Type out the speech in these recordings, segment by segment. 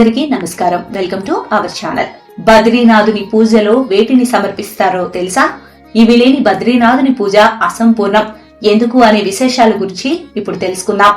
అందరికీ నమస్కారం. Welcome to our channel. బద్రీనాథుని పూజలో వేటిని సమర్పిస్తారో తెలుసా? ఇవి లేని బద్రీనాథుని పూజ అసంపూర్ణం. ఎందుకు అనే విశేషాల గురించి ఇప్పుడు తెలుసుకుందాం.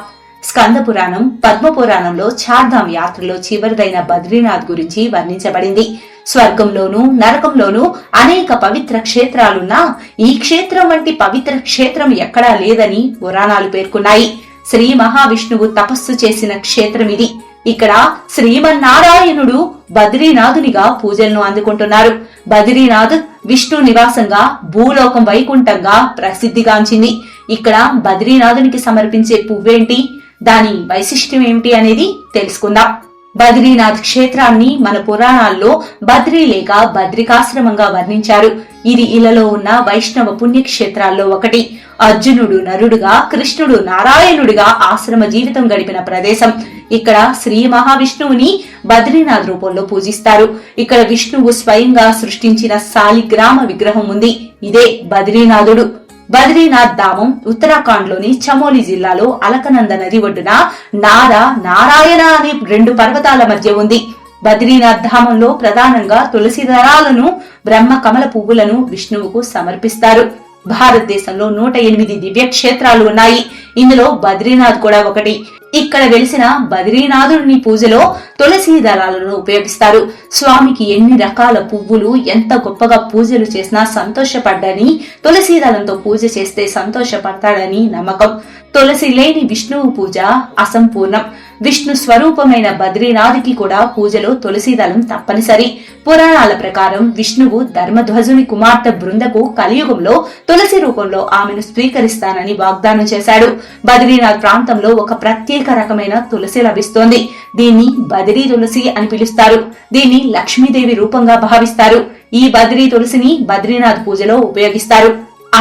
స్కంద పురాణం పద్మ పురాణంలో చార్ధామ్ యాత్రలో చివరిదైన బద్రీనాథ్ గురించి వర్ణించబడింది. స్వర్గంలోనూ నరకంలోనూ అనేక పవిత్ర క్షేత్రాలున్నా ఈ క్షేత్రం వంటి పవిత్ర క్షేత్రం ఎక్కడా లేదని పురాణాలు పేర్కొన్నాయి. శ్రీ మహావిష్ణువు తపస్సు చేసిన క్షేత్రం ఇది ఇక్కడ శ్రీమన్నారాయణుడు బద్రీనాథునిగా పూజలను అందుకుంటున్నారు. బద్రీనాథ్ విష్ణు నివాసంగా భూలోకం వైకుంఠంగా ప్రసిద్ధిగాంచింది. ఇక్కడ బద్రీనాథునికి సమర్పించే పువ్వేంటి? దాని వైశిష్ట్యం ఏమిటి అనేది తెలుసుకుందాం. బద్రీనాథ్ క్షేత్రాన్ని మన పురాణాల్లో బద్రీ లేక బద్రికాశ్రమంగా వర్ణించారు. ఇది ఇలలో ఉన్న వైష్ణవ పుణ్యక్షేత్రాల్లో ఒకటి. అర్జునుడు నరుడుగా కృష్ణుడు నారాయణుడిగా ఆశ్రమ జీవితం గడిపిన ప్రదేశం. ఇక్కడ శ్రీ మహావిష్ణువుని బద్రీనాథ్ రూపంలో పూజిస్తారు. ఇక్కడ విష్ణువు స్వయంగా సృష్టించిన సాలిగ్రామ విగ్రహం ఉంది. ఇదే బద్రీనాథుడు. బద్రీనాథ్ ధామం ఉత్తరాఖండ్లోని చమోలి జిల్లాలో అలకనంద నది ఒడ్డున నారా నారాయణ అనే రెండు పర్వతాల మధ్య ఉంది. బద్రీనాథ్ ధామంలో ప్రధానంగా తులసి దళాలను బ్రహ్మ కమల పువ్వులను విష్ణువుకు సమర్పిస్తారు. భారతదేశంలో నూట ఎనిమిది దివ్య క్షేత్రాలు ఉన్నాయి. ఇందులో బద్రీనాథ్ కూడా ఒకటి. ఇక్కడ వెలిసిన బద్రీనాథుడిని పూజలో తులసి దళాలను ఉపయోగిస్తారు. స్వామికి ఎన్ని రకాల పువ్వులు ఎంత గొప్పగా పూజలు చేసినా సంతోషపడ్డని తులసి దళంతో పూజ చేస్తే సంతోషపడతాడని నమ్మకం. తులసి లేని విష్ణువు పూజ అసంపూర్ణం. విష్ణు స్వరూపమైన బద్రీనాథుకి కూడా పూజలో తులసీదళం తప్పనిసరి. పురాణాల ప్రకారం విష్ణువు ధర్మధ్వజుని కుమార్తె బృందకు కలియుగంలో తులసి రూపంలో ఆమెను స్వీకరిస్తానని వాగ్దానం చేశాడు. బద్రీనాథ్ ప్రాంతంలో ఒక ప్రత్యేక రకమైన తులసి లభిస్తోంది. దీన్ని బదిరీ తులసి అని పిలుస్తారు. దీన్ని లక్ష్మీదేవి రూపంగా భావిస్తారు. ఈ బద్రీ తులసిని బద్రీనాథ్ పూజలో ఉపయోగిస్తారు.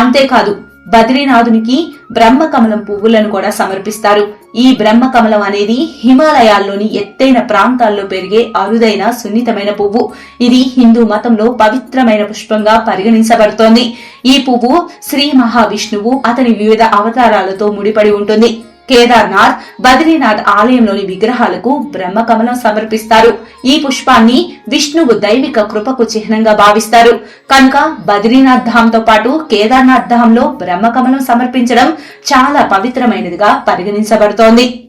అంతేకాదు బద్రీనాథునికి బ్రహ్మకమలం పువ్వులను కూడా సమర్పిస్తారు. ఈ బ్రహ్మకమలం అనేది హిమాలయాల్లోని ఎత్తైన ప్రాంతాల్లో పెరిగే అరుదైన సున్నితమైన పువ్వు. ఇది హిందూ మతంలో పవిత్రమైన పుష్పంగా పరిగణించబడుతోంది. ఈ పువ్వు శ్రీ మహావిష్ణువు అతని వివిధ అవతారాలతో ముడిపడి ఉంటుంది. కేదార్నాథ్ బద్రీనాథ్ ఆలయంలోని విగ్రహాలకు బ్రహ్మకమలం సమర్పిస్తారు. ఈ పుష్పాన్ని విష్ణువు దైవిక కృపకు చిహ్నంగా భావిస్తారు. కనుక బద్రీనాథ్ ధామ్తో పాటు కేదార్నాథ్ ధామ్లో బ్రహ్మకమలం సమర్పించడం చాలా పవిత్రమైనదిగా పరిగణించబడుతోంది.